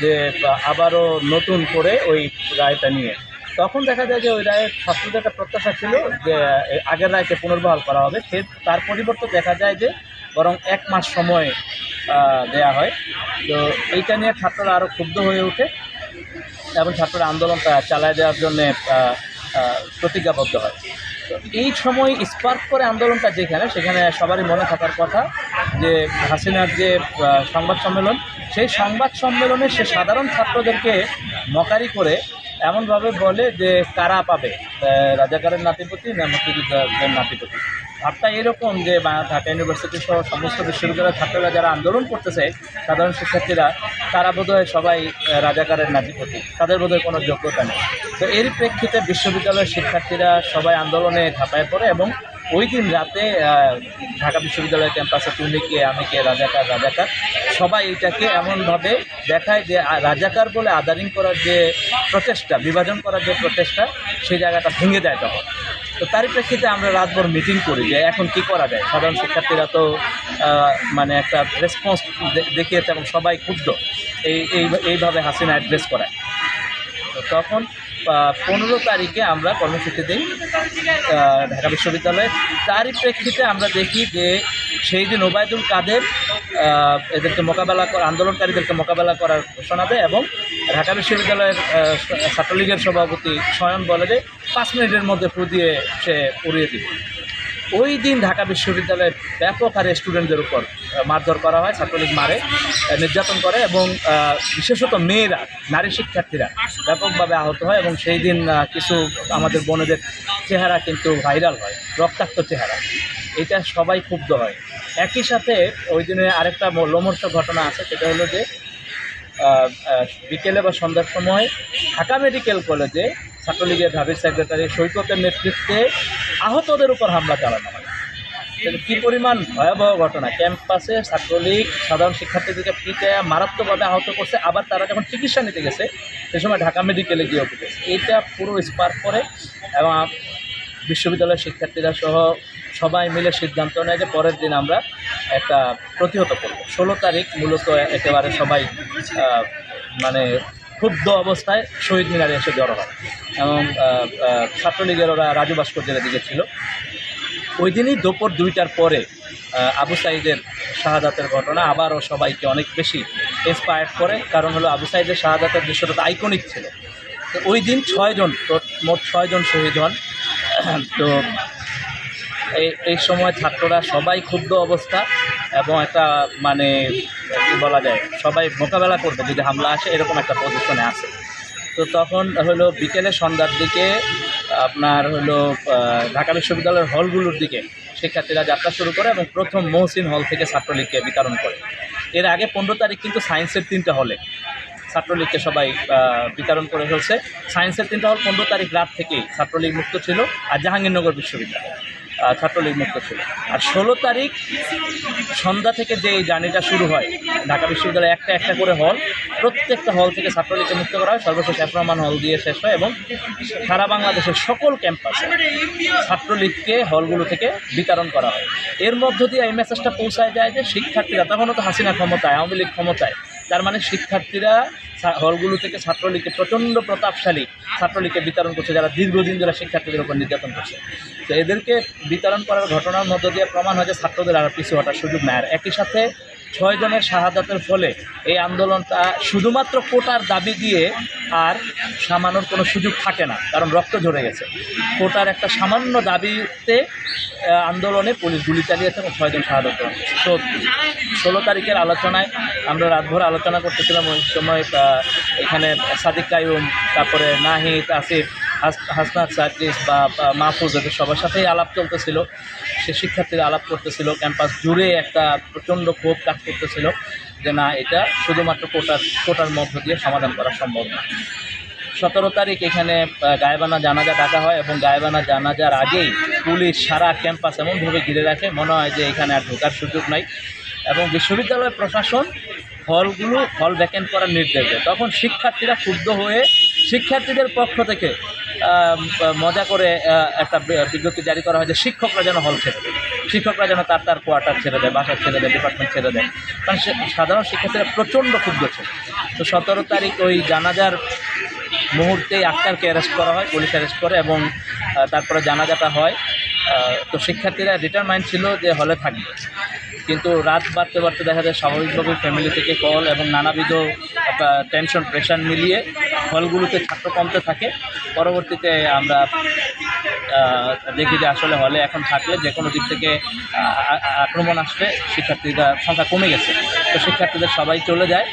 যে আবারও নতুন করে ওই রায়টা নিয়ে। তখন দেখা যায় যে, ওই রায়ের ছাত্রদের একটা প্রত্যাশা ছিল যে আগের রায়কে পুনর্বহাল করা হবে। সে, তার পরিবর্তে দেখা যায় যে, বরং এক মাস সময় দেয়া হয়। তো এইটা নিয়ে ছাত্ররা আরও ক্ষুব্ধ হয়ে ওঠে এবং ছাত্ররা আন্দোলনটা চালায় দেওয়ার জন্যে প্রতিজ্ঞাবদ্ধ হয়। এই সময় স্পার্ক করে আন্দোলনটা যেখানে, সেখানে সবারই মনে থাকার কথা যে হাসিনার যে সংবাদ সম্মেলন, সেই সংবাদ সম্মেলনে সে সাধারণ ছাত্রদেরকে মকারি করে এমনভাবে বলে যে কারা পাবে রাজাকারের নাতিপতি না মুক্তিযুদ্ধের নাতিপতি? ভাবটা এরকম যে ঢাকা ইউনিভার্সিটি সহ সমস্ত বিশ্ববিদ্যালয়ের ছাত্ররা যারা আন্দোলন করতেছে, সাধারণ শিক্ষার্থীরা, তারা বোধহয় সবাই রাজাকারের নাতিপতি। তাদের বোধহয় কোনো যোগ্যতা নেই। তো এর প্রেক্ষিতে বিশ্ববিদ্যালয়ের শিক্ষার্থীরা সবাই আন্দোলনে ঝাঁপায় পড়ে এবং ওই দিন রাতে ঢাকা বিশ্ববিদ্যালয় ক্যাম্পাসে তুমি কে আমি কে রাজাকার রাজাকার, সবাই এইটাকে এমনভাবে দেখায় যে রাজাকার বলে আদারিং করার যে প্রচেষ্টা, বিভাজন করার যে প্রচেষ্টা, সেই জায়গাটা ভেঙে যায় তখন। তো তারই প্রেক্ষিতে আমরা রাতভর মিটিং করি যে, এখন কি করা যায়? সাধারণ শিক্ষার্থীরা তো মানে একটা রেসপন্স দেখিয়েছে এবং সবাই ক্ষুব্ধ। এই- এইভাবে হাসিনা অ্যাড্রেস করায়। তো তখন পনেরো তারিখে আমরা কর্মসূচি দিই ঢাকা বিশ্ববিদ্যালয়ে। তারই প্রেক্ষিতে আমরা দেখি যে সেই দিন ওবায়দুল কাদের এদেরকে মোকাবেলা করা, আন্দোলনকারীদেরকে মোকাবেলা করার ঘোষণা দেয় এবং ঢাকা বিশ্ববিদ্যালয়ের ছাত্রলীগের সভাপতি স্বয়ন বলে যে পাঁচ মিনিটের মধ্যে ফু দিয়ে সে উড়িয়ে দিবে। ওই দিন ঢাকা বিশ্ববিদ্যালয়ের ব্যাপক হারে স্টুডেন্টদের উপর মারধর করা হয়, ছাত্রলীগ মারে নির্যাতন করে এবং বিশেষত মেয়েরা, নারী শিক্ষার্থীরা ব্যাপকভাবে আহত হয় এবং সেই দিন কিছু আমাদের বোনেদের চেহারা কিন্তু ভাইরাল হয়, রক্তাক্ত চেহারা। এটা সবাই ক্ষুব্ধ হয়। একই সাথে ওই দিনে আরেকটা লোমহর্ষ ঘটনা আছে, সেটা হলো যে বিকেলে বা সন্ধ্যার সময় ঢাকা মেডিকেল কলেজে ছাত্রলীগের ঢাবির সেক্রেটারি সৈকতের নেতৃত্বে আহতদের উপর হামলা চালানো হয়। কী পরিমাণ ভয়াবহ ঘটনা? ক্যাম্পাসে ছাত্রলীগ, সাধারণ শিক্ষার্থীদেরকে পিটে মারাত্মকভাবে আহত করছে। আবার তারা যখন চিকিৎসা নিতে গেছে, সে সময় ঢাকা মেডিকেলে গিয়ে উঠেছে এইটা পুরো স্পার্ক করে এবং বিশ্ববিদ্যালয়ের শিক্ষার্থীরা সহ সবাই মিলে সিদ্ধান্ত নেয় যে পরের দিন আমরা একটা প্রতিহত করব। ষোলো তারিখ মূলত একেবারে সবাই মানে ক্ষুব্ধ অবস্থায় শহীদ মিনারে এসে জড়ো হয় এবং ছাত্রলীগের ওরা রাজু ভাস্কর্যের দিকে ছিল। ওই দিনই দুপুর দুইটার পরে আবু সাইদের শাহাদাতের ঘটনা আবারও সবাইকে অনেক বেশি ইন্সপায়ার্ড করে। কারণ হলো আবু সাইদের শাহাদাতের দৃশ্যটা আইকনিক ছিল। তো ওই দিন ছয়জন মোট ছয়জন শহীদ হন। তো এই এই সময় ছাত্ররা সবাই ক্ষুব্ধ অবস্থা। এবং একটা মানে কী বলা যায়, সবাই মোকাবেলা করবে যদি হামলা আসে, এরকম একটা পজিশনে আছে। তো তখন হলো বিকেলে সন্ধ্যার দিকে আপনার হলো ঢাকা বিশ্ববিদ্যালয়ের হলগুলোর দিকে শিক্ষার্থীরা যাত্রা শুরু করে এবং প্রথম মহসিন হল থেকে ছাত্রলীগকে বিতরণ করে। এর আগে পনেরো তারিখ কিন্তু সায়েন্সের তিনটা হলে ছাত্রলীগকে সবাই বিতরণ করে ফেলছে। সায়েন্সের তিনটা হল পনেরো তারিখ রাত থেকেই ছাত্রলীগ মুক্ত ছিল, আর জাহাঙ্গীরনগর বিশ্ববিদ্যালয়। ছাত্রলীগ মুক্ত ছিল। আর ষোলো তারিখ সন্ধ্যা থেকে যে জার্নিটা শুরু হয়, ঢাকা বিশ্ববিদ্যালয়ে একটা একটা করে হল, প্রত্যেকটা হল থেকে ছাত্রলীগকে মুক্ত করা হয়। সর্বশেষ এফ রহমান হল দিয়ে শেষ হয় এবং সারা বাংলাদেশের সকল ক্যাম্পাসে ছাত্রলীগকে হলগুলো থেকে বিতরণ করা হয়। এর মধ্য দিয়ে এই মেসেজটা পৌঁছায় যায় যে শিক্ষার্থীরা তখনও তো হাসিনা ক্ষমতায়, আওয়ামী লীগ ক্ষমতায় তার মানে শিক্ষার্থীরা হলগুলো থেকে ছাত্রলীগকে প্রচণ্ড প্রতাপশালী ছাত্রলীগকে বিতরণ করছে, যারা দীর্ঘদিন ধরে শিক্ষার্থীদের উপর নির্যাতন করছে। তো এদেরকে বিতরণ করার ঘটনার মধ্য দিয়ে প্রমাণ হয় যে ছাত্রদের আর পিছু হটার সুযোগ নেয় আর একই সাথে ছয় জনের শাহাদাতের ফলে এই আন্দোলনটা শুধুমাত্র কোটার দাবি দিয়ে আর সামানোর কোনো সুযোগ থাকে না, কারণ রক্ত ঝরে গেছে। কোটার একটা সামান্য দাবিতে আন্দোলনে পুলিশ গুলি চালিয়েছে এবং ছয়জন শাহাদত তো ষোলো তারিখের আলোচনায় আমরা রাতভর আলোচনা করতেছিলাম, ওই সময় এখানে সাদিক কায়ুম তারপরে নাহিদ, আসিফ হাসনাত সার্জিস বা মাহফুজ এদের সবার সাথেই আলাপ চলতেছিল। সে শিক্ষার্থীরা আলাপ করতেছিল, ক্যাম্পাস জুড়ে একটা প্রচণ্ড ক্ষোভ কাজ করতেছিল যে, না, এটা শুধুমাত্র কোটার কোটার মধ্য দিয়ে সমাধান করা সম্ভব না। সতেরো তারিখ এখানে গায়েবানা জানাজা ডাকা হয় এবং গায়েবানা জানাজার আগেই পুলিশ সারা ক্যাম্পাস এমনভাবে ঘিরে রাখে, মনে হয় যে এখানে আর ঢোকার সুযোগ নাই। এবং বিশ্ববিদ্যালয় প্রশাসন হলগুলো, হল ভ্যাকেন্ট করার নির্দেশ দেয়। তখন শিক্ষার্থীরা ক্ষুব্ধ হয়ে শিক্ষার্থীদের পক্ষ থেকে মজা করে একটা বিজ্ঞপ্তি জারি করা হয় যে শিক্ষকরা যেন হল ছেড়ে দেয়। শিক্ষকরা যেন তার তার কোয়ার্টার ছেড়ে দেয় বাসা ছেড়ে দেয় ডিপার্টমেন্ট ছেড়ে দেয়। কারণ সাধারণ শিক্ষার্থীরা প্রচণ্ড ক্ষুব্ধ ছিল। তো সতেরো তারিখ ওই জানাজার মুহূর্তেই আক্তারকে অ্যারেস্ট করা হয়, পুলিশ অ্যারেস্ট করে এবং তারপরে জানাজাটা হয়। তো শিক্ষার্থীরা ডিটারমাইন্ড ছিল যে হলে থাকবে। কিন্তু রাত বাড়তে বাড়তে দেখা যায় স্বাভাবিকভাবে ফ্যামিলি থেকে কল এবং নানাবিধ টেনশন প্রেশার মিলিয়ে হলগুলোতে ছাত্র কমতে থাকে, পরবর্তীতে আমরা দেখি যে আসলে হলে এখন থাকলে যে কোনো দিক থেকে আক্রমণ আসলে শিক্ষার্থীরা সংখ্যা কমে গেছে। তো শিক্ষার্থীদের সবাই চলে যায়।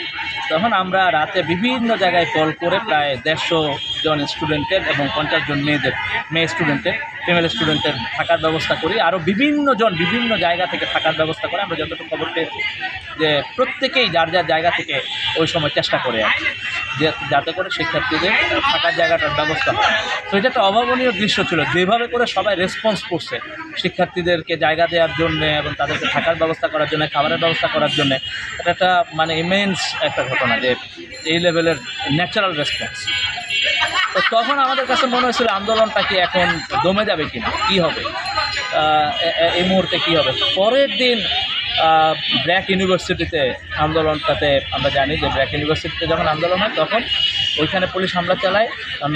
তখন আমরা রাতে বিভিন্ন জায়গায় কল করে প্রায় দেড়শো জন স্টুডেন্টের এবং পঞ্চাশ জন মেয়েদের, মেয়ে স্টুডেন্টের ফিমেল স্টুডেন্টের থাকার ব্যবস্থা করি। আরও বিভিন্ন জন বিভিন্ন জায়গা থেকে থাকার ব্যবস্থা করে আমরা যতটুকু খবর পেয়েছি যে প্রত্যেকেই যার যার জায়গা থেকে ওই সময় চেষ্টা করে যে যাতে করে শিক্ষার্থীদের থাকার জায়গাটার ব্যবস্থা হয়। তো এটা একটা অভাবনীয় দৃশ্য ছিল। যেভাবে করে সবাই রেসপন্স করছে শিক্ষার্থীদেরকে জায়গা দেওয়ার জন্য এবং তাদেরকে থাকার ব্যবস্থা করার জন্য, খাবারের ব্যবস্থা করার জন্য, এটা একটা মানে ইমেন্স একটা ঘটনা। যে এই লেভেলের ন্যাচারাল রেসপন্স তো তখন আমাদের কাছে মনে হয়েছিল, আন্দোলনটা কি এখন দমে যাবে কিনা? কি হবে? এই মুহূর্তে কি হবে? পরের দিন ব্র্যাক ইউনিভার্সিটিতে আন্দোলনটাতে আমরা জানি যে ব্র্যাক ইউনিভার্সিটিতে যখন আন্দোলন হয়, তখন ওইখানে পুলিশ হামলা চালায়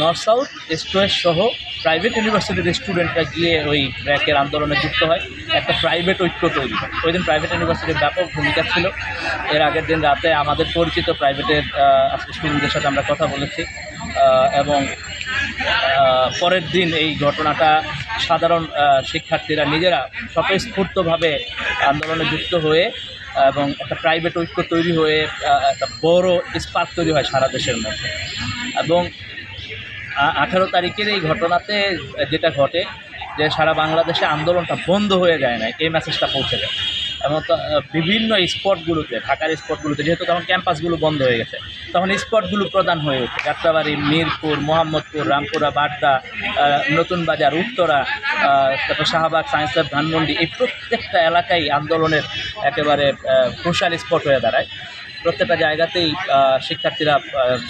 নর্থ সাউথ, ইস্ট ওয়েস্ট সহ প্রাইভেট ইউনিভার্সিটির স্টুডেন্টরা গিয়ে ওই ব্র্যাকের আন্দোলনে যুক্ত হয়। একটা প্রাইভেট ঐক্য তৈরি হয়। ওই দিন প্রাইভেট ইউনিভার্সিটির ব্যাপক ভূমিকা ছিল। এর আগের দিন রাতে আমাদের পরিচিত প্রাইভেটের স্টুডেন্টদের সাথে আমরা কথা বলেছি। এবং পরের দিন এই ঘটনাটা সাধারণ শিক্ষার্থীরা নিজেরা স্বতঃস্ফূর্তভাবে আন্দোলনে যুক্ত হয়ে, এবং একটা প্রাইভেট ঐক্য তৈরি হয়ে একটা বড় স্পার্ক তৈরি হয় সারা দেশের মধ্যে। এবং আঠারো তারিখের এই ঘটনাতে যেটা ঘটে, যে সারা বাংলাদেশে আন্দোলনটা বন্ধ হয়ে যায় না এই মেসেজটা পৌঁছে যায়। এবং বিভিন্ন স্পটগুলোতে, ঢাকার স্পটগুলোতে, যেহেতু তখন ক্যাম্পাসগুলো বন্ধ হয়ে গেছে, তখন স্পটগুলো প্রদান হয়ে ওঠে। যাত্রাবাড়ি, মিরপুর, মোহাম্মদপুর, রামপুরা, বাড্ডা নতুন বাজার, উত্তরা তারপর শাহবাগ, সায়েন্স ধানমন্ডি, এই প্রত্যেকটা এলাকায় আন্দোলনের একেবারে ক্রুশাল স্পট হয়ে দাঁড়ায়। প্রত্যেকটা জায়গাতেই শিক্ষার্থীরা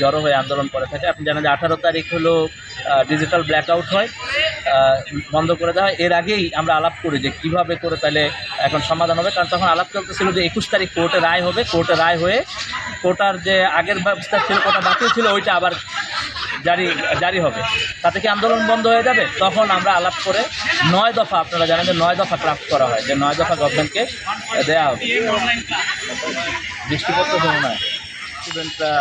জড়ো হয়ে আন্দোলন করে থাকে। আপনি জানেন যে আঠারো তারিখ হলো ডিজিটাল ব্ল্যাকআউট হয় বন্ধ করে দেওয়া হয়। এর আগেই আমরা আলাপ করি যে কীভাবে করে তাহলে এখন সমাধান হবে। কারণ তখন আলাপ চলতেছিল যে একুশ তারিখ কোর্টে রায় হবে, কোর্টে রায় হয়ে কোর্টার যে আগের ব্যবস্থা ছিল, কোটা বাতিল ছিল, ওইটা আবার জারি জারি হবে। তাতে কি আন্দোলন বন্ধ হয়ে যাবে? তখন আমরা আলাপ করে নয় দফা, আপনারা জানেন যে নয় দফা ক্রাফট করা হয়, যে নয় দফা গভর্নমেন্টকে দেওয়া হবে। দৃষ্টিপত্র নয় স্টুডেন্টরা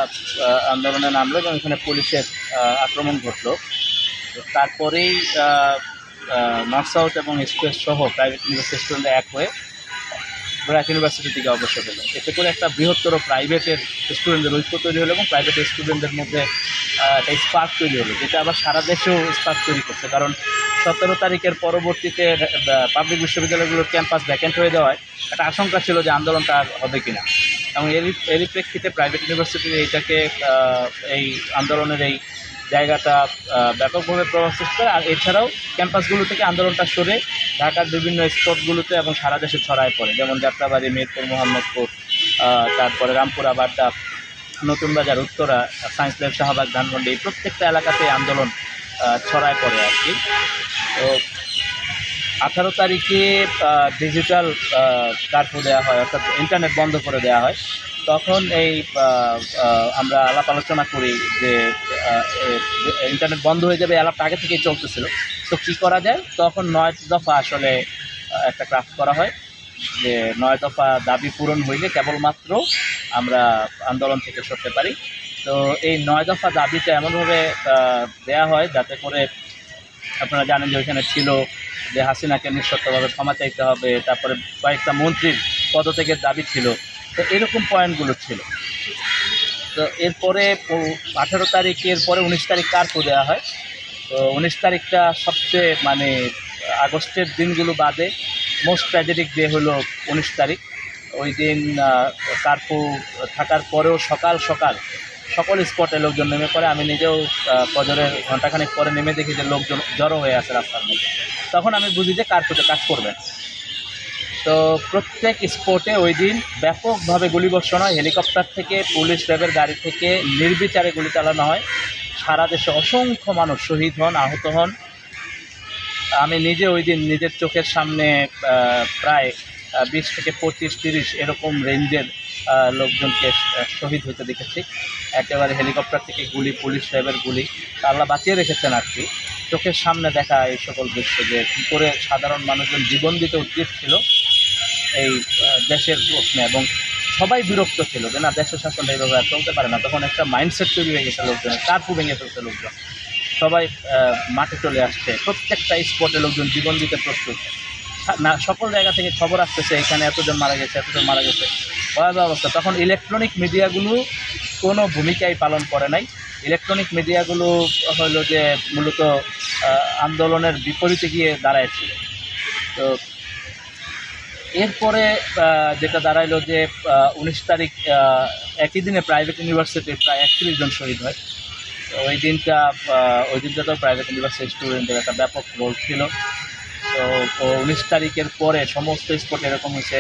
আন্দোলনে নামলো এবং এখানে পুলিশের আক্রমণ ঘটল। তারপরেই নর্থ সাউথ এবং এক্সপ্রেস সহ প্রাইভেট ইউনিভার্সিটি স্টুডেন্টরা এক হয়ে ব্র্যাক ইউনিভার্সিটি থেকে অবসর পেল এতে করে একটা বৃহত্তর প্রাইভেটের স্টুডেন্টদের ঐক্য তৈরি হলো এবং প্রাইভেট স্টুডেন্টদের মধ্যে একটা স্পার্ক তৈরি হলো, যেটা আবার সারা দেশেও স্পার্ক তৈরি করছে। কারণ সতেরো তারিখের পরবর্তীতে পাবলিক বিশ্ববিদ্যালয়গুলোর ক্যাম্পাস ভ্যাকেন্ট হয়ে দেওয়ায় একটা আশঙ্কা ছিল যে আন্দোলনটা আর হবে কিনা। এবং এরই এরই প্রেক্ষিতে প্রাইভেট ইউনিভার্সিটি এইটাকে এই আন্দোলনের এই জায়গাটা ব্যাপকভাবে প্রভাব সৃষ্টি করে। আর এছাড়াও ক্যাম্পাসগুলো থেকে আন্দোলনটা সরে ঢাকার বিভিন্ন স্পটগুলোতে এবং সারা দেশে ছড়ায় পড়ে। যেমন যাত্রাবাড়ি, মিরপুর, মোহাম্মদপুর তারপরে রামপুরা, বাড্ডা, নতুন বাজার, উত্তরা, সায়েন্স ল্যাব, শাহবাগ, ধানমন্ডি প্রত্যেকটা এলাকাতে আন্দোলন ছড়ায় পড়ে আর কি। তো আঠারো তারিখে ডিজিটাল কার্ফু দেওয়া হয়, অর্থাৎ ইন্টারনেট বন্ধ করে দেওয়া হয়। তখন এই আমরা আলাপ আলোচনা করি যে ইন্টারনেট বন্ধ হয়ে যাবে আলাপটা আগে থেকেই চলতেছিল। তো কী করা যায়? তখন নয় দফা আসলে একটা ক্রাফট করা হয় যে, নয় দফা দাবি পূরণ হইলে কেবলমাত্র আমরা আন্দোলন থেকে সরতে পারি। তো এই নয় দফা দাবিটা এমনভাবে দেয়া হয় যাতে করে আপনারা জানেন যে ওইখানে ছিল যে হাসিনাকে নিঃশর্তভাবে ক্ষমা চাইতে হবে, তারপরে কয়েকটা মন্ত্রীর পদত্যাগের দাবি ছিল। তো এরকম পয়েন্টগুলো ছিল। তো এরপরে আঠেরো তারিখ এরপরে উনিশ তারিখ কার্পু দেওয়া হয়? তো উনিশ তারিখটা সবচেয়ে মানে আগস্টের দিনগুলো বাদে মোস্ট ট্র্যাজেডিক ডে হলো উনিশ তারিখ। ওই দিন কার্পু থাকার পরেও সকাল সকাল সকল স্পটে লোকজন নেমে পড়ে। আমি নিজেও আহ, ফজরের ঘন্টাখানেক পরে নেমে দেখি যে লোকজন জড়ো হয়ে আছে রাস্তার মধ্যে। তখন আমি বুঝি যে কার্পুতে কাজ করবে তো প্রত্যেক স্পটে ওই দিন ব্যাপকভাবে গুলিবর্ষণ হয়। হেলিকপ্টার থেকে, পুলিশ র্যাবের গাড়ি থেকে নির্বিচারে গুলি চালানো হয়। সারা দেশে অসংখ্য মানুষ শহীদ হন, আহত হন। আমি নিজে ওই দিন নিজের চোখের সামনে প্রায় বিশ থেকে পঁচিশ, তিরিশ এরকম রেঞ্জের লোকজনকে শহীদ হতে দেখেছি। একেবারে হেলিকপ্টার থেকে গুলি, পুলিশ সাহেবের গুলি। আল্লাহ বাঁচিয়ে রেখেছেন আর কি। চোখের সামনে দেখা এই সকল দৃশ্য যে কী করে সাধারণ মানুষজন জীবন দিতে উদ্যোগ ছিল। এই দেশের প্রশ্নে এবং সবাই বিরক্ত ছিল যে না, দেশের শাসন এইভাবে আর চলতে পারে না। তখন একটা মাইন্ডসেট তৈরি হয়ে গেছে লোকজনের চারপু ভেঙে ফেলছে লোকজন। সবাই মাঠে চলে আসছে। প্রত্যেকটা স্পটে লোকজন জীবন দিতে প্রস্তুত। না, সকল জায়গা থেকে খবর আসতেছে, এখানে এতজন মারা গেছে, এতজন মারা গেছে। ভয়াবহ অবস্থা। তখন ইলেকট্রনিক মিডিয়াগুলো কোনো ভূমিকাই পালন করে নাই। ইলেকট্রনিক মিডিয়াগুলো হলো যে মূলত আন্দোলনের বিপরীতে গিয়ে দাঁড়ায়ছিল তো এরপরে যেটা দাঁড়াইলো যে উনিশ তারিখ একই দিনে প্রাইভেট ইউনিভার্সিটির প্রায় একত্রিশ জন শহীদ হয়। ওই দিনটা ওই দিনটা তো প্রাইভেট ইউনিভার্সিটি স্টুডেন্টের একটা ব্যাপক রোল ছিল। তো উনিশ তারিখের পরে সমস্ত স্পট এরকম হয়েছে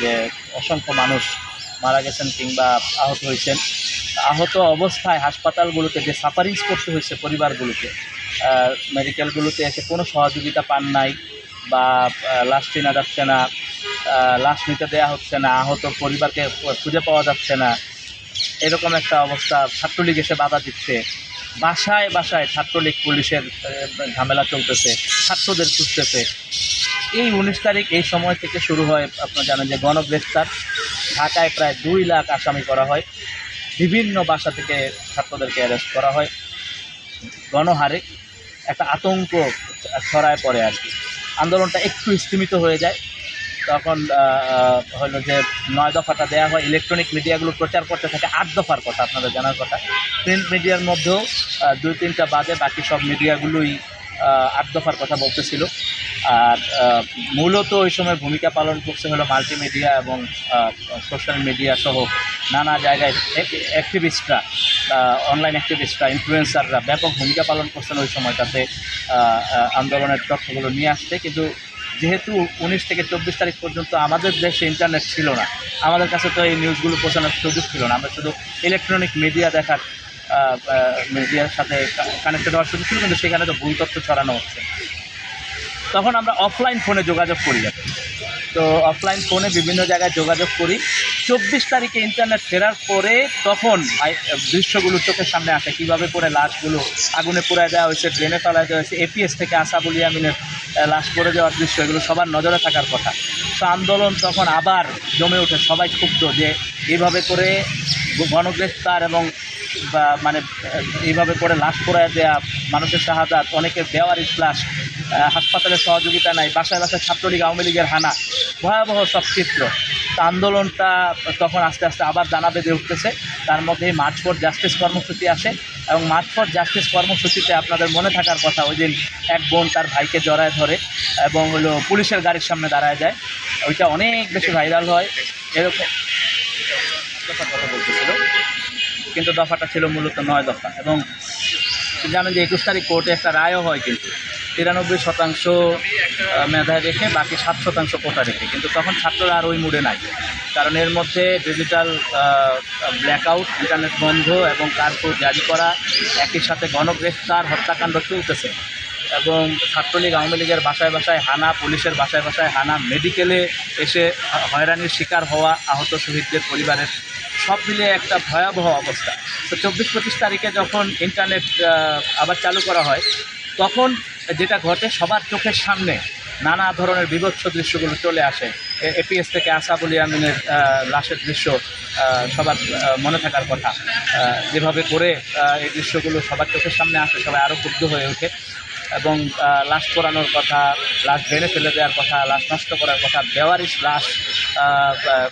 যে অসংখ্য মানুষ মারা গেছেন কিংবা আহত হয়েছেন। আহত অবস্থায় হাসপাতালগুলোতে যে সাফারিংস করতে হয়েছে পরিবারগুলোকে মেডিকেলগুলোতে এসে কোনো সহযোগিতা পান নাই বা লাশ চেনা যাচ্ছে না। লাশ নিতে দেওয়া হচ্ছে না, আহত পরিবারকে খুঁজে পাওয়া যাচ্ছে না। এরকম একটা অবস্থা ছাত্রলীগ এসে বাধা দিচ্ছে। বাসায় বাসায় ছাত্রলীগ পুলিশের ঝামেলা চলতেছে, ছাত্রদের খুঁজতেছে। এই উনিশ তারিখ এই সময় থেকে শুরু হয়, আপনারা জানেন যে গণগ্রেফতার। ঢাকায় প্রায় দুই লাখ আসামি করা হয়। বিভিন্ন বাসা থেকে ছাত্রদেরকে অ্যারেস্ট করা হয়। গণহারে একটা আতঙ্ক ছড়ায় পড়ে আর কি। আন্দোলনটা একটু স্থিমিত হয়ে যায়। তখন হলো যে নয় দফাটা দেওয়া হয় ইলেকট্রনিক মিডিয়াগুলো প্রচার করতে থাকে, আট দফার কথা, আপনাদের জানার কথা। প্রিন্ট মিডিয়ার মধ্যেও দুই তিনটা বাদে বাকি সব মিডিয়াগুলোই আট দফার কথা বলতেছিল। আর মূলত ওই সময় ভূমিকা পালন করছে হলো মাল্টিমিডিয়া এবং সোশ্যাল মিডিয়া সহ নানা জায়গায় অ্যাক্টিভিস্টরা অনলাইন অ্যাক্টিভিস্টরা ইনফ্লুয়েন্সাররা ব্যাপক ভূমিকা পালন করছেন ওই সময়টাতে আন্দোলনের তথ্যগুলো নিয়ে আসতে। কিন্তু যেহেতু উনিশ থেকে চব্বিশ তারিখ পর্যন্ত আমাদের দেশে ইন্টারনেট ছিল না আমাদের কাছে তো এই নিউজগুলো পৌঁছানোর সুযোগ ছিল না। আমরা শুধু ইলেকট্রনিক মিডিয়া দেখার মিডিয়ার সাথে কানেক্টেড হওয়ার সুযোগ ছিল কিন্তু সেখানে তো ভুল তথ্য ছড়ানো হচ্ছে। তখন আমরা অফলাইন ফোনে যোগাযোগ করি তো অফলাইন ফোনে বিভিন্ন জায়গায় যোগাযোগ করি। চব্বিশ তারিখে ইন্টারনেট ফেরার পরে তখন দৃশ্যগুলো চোখের সামনে আসে। কীভাবে করে লাশগুলো আগুনে পুড়ে দেওয়া হয়েছে ড্রেনে ফেলা দেওয়া হয়েছে এপিএস থেকে আসাবুল ইয়ামিনের আহ, লাশ পড়ে যাওয়ার দৃশ্য, এগুলো সবার নজরে থাকার কথা। তো আন্দোলন তখন আবার জমে ওঠে সবাই ক্ষুব্ধ যে এইভাবে করে গণগ্রেফতার এবং মানে এইভাবে করে লাশ পড়ে দেওয়া মানুষের শাহাদাত, অনেকের বেওয়ারিশ লাশ হাসপাতালে সহযোগিতা নাই, বাসায় বাসায় ছাত্রলীগ, আওয়ামী লীগের হানা, ভয়াবহ সব চিত্র। তা আন্দোলনটা তখন আস্তে আস্তে আবার দানা বেঁধে উঠতেছে। তার মধ্যে মার্চ ফর জাস্টিস কর্মসূচি আসে। এবং ফর জাস্টিস কর্মসূচিতে আপনাদের মনে থাকার কথা, ওই দিন এক বোন তার ভাইকে জড়ায় ধরে এবং হলো পুলিশের গাড়ির সামনে দাঁড়ায় যায়। ওইটা অনেক বেশি ভাইরাল হয়। এরকম কথা বলতেছিল, কিন্তু দফাটা ছিল মূলত নয় দফা এবং জানেন যে একুশ তারিখ কোর্টে একটা রায়ও হয় কিন্তু, তিরানব্বই শতাংশ মেধায় রেখে বাকি সাত শতাংশ কোটা রেখে। কিন্তু তখন ছাত্ররা আর ওই মুডে নাই। কারণ এর মধ্যে ডিজিটাল ব্ল্যাকআউট ইন্টারনেট বন্ধ এবং কার্ফিউ জারি করা, একই সাথে গণগ্রেফতার, হত্যাকাণ্ড চলতেছে। এবং ছাত্রলীগ আওয়ামী লীগের বাসায় বাসায় হানা, পুলিশের বাসায় বাসায় হানা মেডিকেলে এসে হয়রানির শিকার হওয়া, আহত শহীদদের পরিবারের সব মিলিয়ে একটা ভয়াবহ অবস্থা। তো চব্বিশ পঁচিশ তারিখে যখন ইন্টারনেট আবার চালু করা হয়, তখন যেটা ঘটে সবার চোখের সামনে নানা ধরনের বিভৎস দৃশ্যগুলো চলে আসে। এপিএস থেকে আসাবুল ইয়ামিনের লাশের দৃশ্য সবার মনে থাকার কথা। যেভাবে করে এই দৃশ্যগুলো সবার চোখের সামনে আসে, সবাই আরও ক্ষুব্ধ হয়ে ওঠে। এবং লাশ পোড়ানোর কথা, লাশ ড্রেনে ফেলে দেওয়ার কথা, লাশ নষ্ট করার কথা বেওয়ারিশ লাশ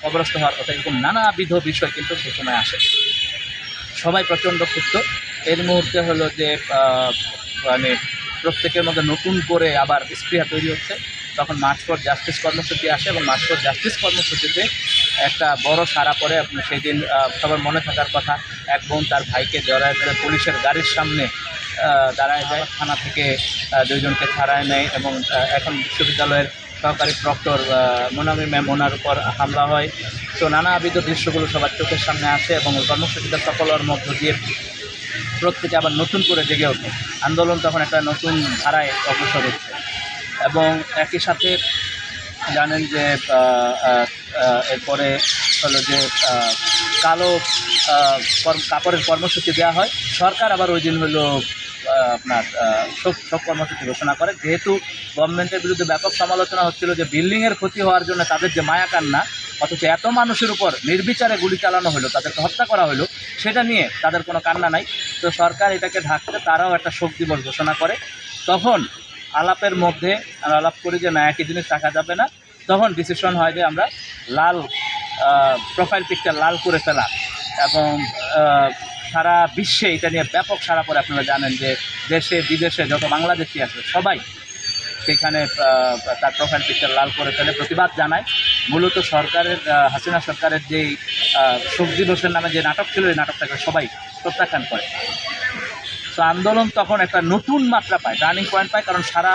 কবরস্থ হওয়ার কথা, এরকম নানাবিধ বিষয় কিন্তু সে সময় আসে। সবাই প্রচণ্ড ক্ষুব্ধ। এর মুহূর্তে হলো যে মানে প্রত্যেকের মধ্যে নতুন করে আবার স্পৃহা তৈরি হচ্ছে। তখন মার্চ ফর জাস্টিস কর্মসূচি আসে এবং মার্চ জাস্টিস কর্মসূচিতে একটা বড় সারা পরে সেই দিন সবার মনে থাকার কথা, এক বোন তার ভাইকে জড়ায় ধরে পুলিশের গাড়ির সামনে দাঁড়ায় যায়। থানা থেকে দুইজনকে ছাড়ায় নেয় এবং এখন বিশ্ববিদ্যালয়ের সহকারী প্রক্টর মোনামি ম্যাম, ওনার উপর হামলা হয়। তো নানাবিধ দৃশ্যগুলো সবার চোখের সামনে আসে এবং কর্মসূচিটা সফলতার মধ্য দিয়ে প্রত্যেকে আবার নতুন করে জেগে ওঠে। আন্দোলন তখন একটা নতুন ধারায় অগ্রসর হচ্ছে। এবং একই সাথে জানেন যে এরপরে হলো যে কালো কাপড়ের কর্মসূচি দেওয়া হয়। সরকার আবার ওই দিন হলো আপনার শোক শোক কর্মসূচি ঘোষণা করে। যেহেতু গভর্নমেন্টের বিরুদ্ধে ব্যাপক সমালোচনা হচ্ছিল যে বিল্ডিংয়ের ক্ষতি হওয়ার জন্য তাদের যে মায়া কান্না অথচ এত মানুষের উপর নির্বিচারে গুলি চালানো হলো, তাদেরকে হত্যা করা হলো, সেটা নিয়ে তাদের কোনো কান্না নাই। তো সরকার এটাকে ঢাকতে তারাও একটা শোক দিবস ঘোষণা করে। তখন আলাপের মধ্যে আমরা আলাপ করি যে, না, একই জিনিস রাখা যাবে না। তখন ডিসিশন হয় যে, আমরা লাল প্রোফাইল পিকচার লাল করে ফেলা। এবং সারা বিশ্বে এটা নিয়ে ব্যাপক সারা পরে আপনারা জানেন যে দেশে, বিদেশে যত বাংলাদেশি আছে, সবাই সেখানে তার প্রোফাইল পিকচার লাল করে ফেলে। প্রতিবাদ জানায়। মূলত সরকারের হাসিনা সরকারের যেই শোক দিবসের নামে যে নাটক ছিল, এই নাটকটাকে সবাই প্রত্যাখ্যান করে। তো আন্দোলন তখন একটা নতুন মাত্রা পায়, টার্নিং পয়েন্ট পায়, কারণ সারা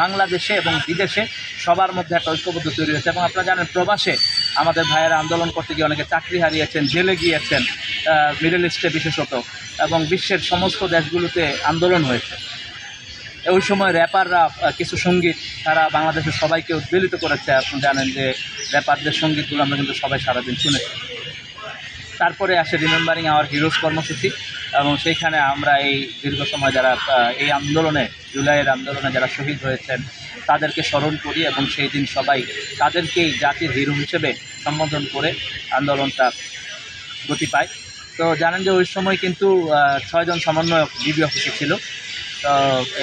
বাংলাদেশে এবং বিদেশে সবার মধ্যে একটা ঐক্যবদ্ধ তৈরি হয়েছে। এবং আপনারা জানেন, প্রবাসে আমাদের ভাইয়েরা আন্দোলন করতে গিয়ে অনেকে চাকরি হারিয়েছেন, জেলে গিয়েছেন মিডল ইস্টে বিশেষত, এবং বিশ্বের সমস্ত দেশগুলোতে আন্দোলন হয়েছে। ওই সময় র্যাপাররা কিছু সংগীত তারা বাংলাদেশের সবাইকে উদ্বেলিত করেছে। আপনি জানেন যে র্যাপারদের সঙ্গীতগুলো আমরা কিন্তু সবাই সারাদিন শুনেছি। তারপরে আসে রিমেম্বারিং আওয়ার হিরোজ কর্মসূচি এবং সেইখানে আমরা এই দীর্ঘ সময় যারা এই আন্দোলনে, জুলাইয়ের আন্দোলনে যারা শহীদ হয়েছেন, তাদেরকে স্মরণ করি এবং সেই দিন সবাই তাদেরকেই জাতির হিরো হিসেবে সম্বোধন করে আন্দোলনটা গতি পায়। তো জানেন যে ওই সময় কিন্তু ছয়জন সমন্বয়ক ডিবি অফিসে ছিল।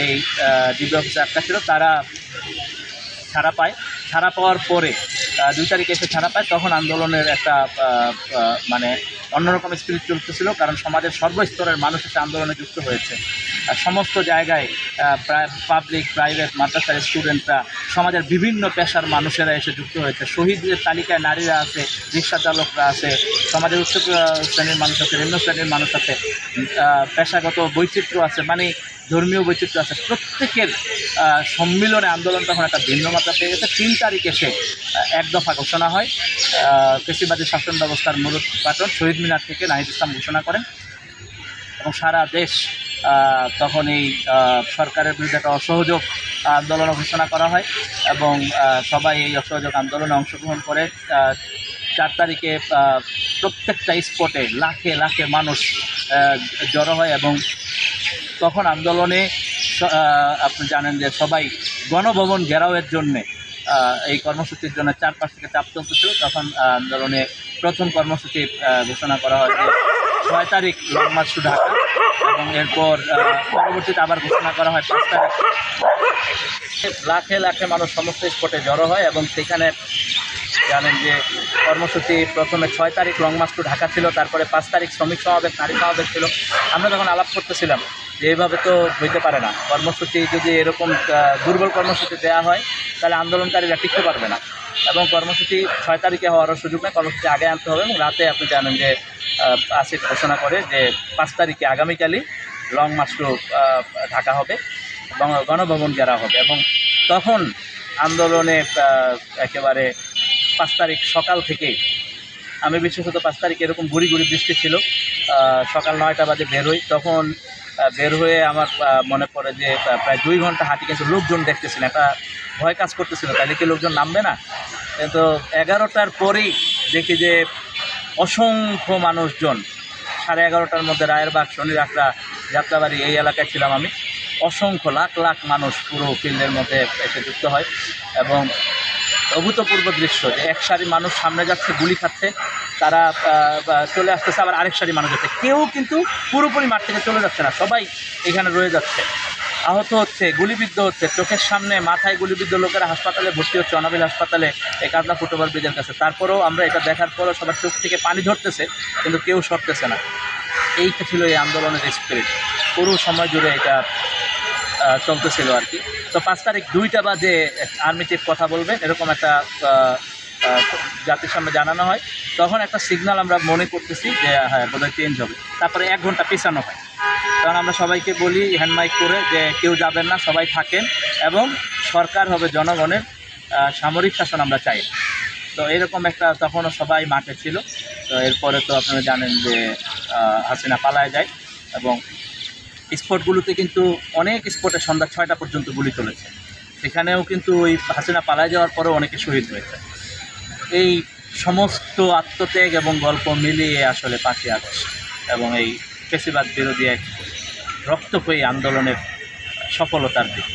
এই ডিবি অফিসে আটকা ছিল, তারা ছাড়া পায়। ছাড়া পাওয়ার পরে দুই তারিখে এসে ছাড়া পায়, তখন আন্দোলনের একটা মানে অন্যরকম স্পিরিট চলতেছিল, কারণ সমাজের সর্বস্তরের মানুষ এসে আন্দোলনে যুক্ত হয়েছে। সমস্ত জায়গায় প্রায় পাবলিক প্রাইভেট মাদ্রাসার স্টুডেন্টরা সমাজের বিভিন্ন পেশার মানুষেরা এসে যুক্ত হয়েছে। শহীদদের তালিকায় নারীরা আছে রিক্সা চালকরা আছে, সমাজের উচ্চ শ্রেণির মানুষ আছে, নিম্ন শ্রেণির মানুষ আছে পেশাগত বৈচিত্র্য আছে মানে ধর্মীয় বৈচিত্র্য আছে। প্রত্যেকের সম্মিলনে আন্দোলন তখন একটা ভিন্ন মাত্রা পেয়ে গেছে। তিন তারিখ এসে এক দফা ঘোষণা হয়। কৃষিবাদী শাসন ব্যবস্থার মূল পাঠন শহীদ মিনার থেকে নাহিদ ইসলাম ঘোষণা করেন। এবং সারা দেশ তখন এই সরকারের বিরুদ্ধে একটা অসহযোগ আন্দোলন ঘোষণা করা হয় এবং সবাই এই অসহযোগ আন্দোলনে অংশগ্রহণ করে চার তারিখে প্রত্যেকটা স্পটে লাখে লাখে মানুষ জড়ো হয় এবং তখন আন্দোলনে আপনি জানেন যে সবাই গণভবন ঘেরাওয়ের জন্যে এই কর্মসূচির জন্য চারপাশ থেকে চাপ চলতেছিল। তখন আন্দোলনে প্রথম কর্মসূচি ঘোষণা করা হয় যে ছয় তারিখ লং মার্চ ঢাকা। এবং এরপর পরবর্তীতে আবার ঘোষণা করা হয় পাঁচ তারিখ লাখে লাখে মানুষ সমস্ত স্পটে জড়ো হয় এবং সেখানে জানেন যে কর্মসূচি প্রথমে ছয় তারিখ লং মার্চ টু ঢাকা ছিল, তারপরে পাঁচ তারিখ শ্রমিক সমাবেশ, নারী সমাবেশ ছিল। আমরা যখন আলাপ করতেছিলাম, যে এইভাবে তো হইতে পারে না। কর্মসূচি যদি এরকম দুর্বল কর্মসূচি দেওয়া হয়, তাহলে আন্দোলনকারীরা টিকতে পারবে না। এবং কর্মসূচি ছয় তারিখে হওয়ারও সুযোগ নেই, কর্মসূচি আগে আনতে হবে। এবং রাতে আপনি জানেন যে আসিফ ঘোষণা করে যে পাঁচ তারিখে আগামীকালই লং মার্চ টু ঢাকা হবে এবং গণভবন ঘেরা হবে। এবং তখন আন্দোলনে একেবারে পাঁচ তারিখ সকাল থেকে, আমি বিশেষত পাঁচ তারিখ এরকম গুড়ি গুড়ি বৃষ্টি ছিল। সকাল নয়টা বাজে বের হই। তখন বের হয়ে আমার মনে পড়ে যে প্রায় দুই ঘণ্টা হাঁটি কিন্তু লোকজন দেখতেছিল একটা ভয় কাজ করতেছিল। তাহলে কি লোকজন নামবে না? কিন্তু এগারোটার পরেই দেখি যে, অসংখ্য মানুষজন, সাড়ে এগারোটার মধ্যে রায়েরবাগ শনির আখড়া যাত্রাবাড়ি এই এলাকায় ছিলাম আমি। অসংখ্য লাখ লাখ মানুষ পুরো ফিল্ডের মধ্যে এসে যুক্ত হয় এবং অভূতপূর্ব দৃশ্য যে এক সারি মানুষ সামনে যাচ্ছে, গুলি খাচ্ছে, তারা চলে আসতেছে, আবার আরেক সারি মানুষ যাচ্ছে। কেউ কিন্তু পুরোপুরি মাঠ থেকে চলে যাচ্ছে না, সবাই এখানে রয়ে যাচ্ছে। আহত হচ্ছে, গুলিবিদ্ধ হচ্ছে, চোখের সামনে, মাথায় গুলিবিদ্ধ লোকেরা হাসপাতালে ভর্তি হচ্ছে, অনাবিল হাসপাতালে এই কাজলা ফুটওভার ব্রিজের কাছে। তারপরেও আমরা এটা দেখার পরও সবার চোখ থেকে পানি ঝরতেছে, কিন্তু কেউ সরতেছে না। এইটা ছিল এই আন্দোলনের স্পিরিট পুরো সময় জুড়ে এটা চলতেছিল আর কি। তো পাঁচ তারিখ দুইটা বাজে আর্মি চিফ কথা বলবেন, এরকম একটা জাতির সামনে জানানো হয়। তখন একটা সিগন্যাল আমরা মনে করতেছি যে হ্যাঁ বোধহয় চেঞ্জ হবে। তারপরে এক ঘণ্টা পেছানো হয়। কারণ আমরা সবাইকে বলি হ্যান্ডমাইক করে যে, কেউ যাবেন না, সবাই থাকেন এবং সরকার হবে জনগণের সামরিক শাসন আমরা চাই। তো এরকম একটা তখনও সবাই মাঠে ছিল। তো এরপরে তো আপনারা জানেন যে হাসিনা পালায় যায় এবং স্পটগুলোতে কিন্তু অনেক স্পটে সন্ধ্যা ছয়টা পর্যন্ত গুলি চলেছে। সেখানেও কিন্তু ওই হাসিনা পালায় যাওয়ার পরেও অনেকে শহীদ হয়েছে। এই সমস্ত আত্মত্যাগ এবং গল্প মিলিয়ে আসলে পাঁচই আগস্ট এবং এই পেশিবাদ বিরোধী এক রক্তক্ষয়ী আন্দোলনের সফলতার দিক।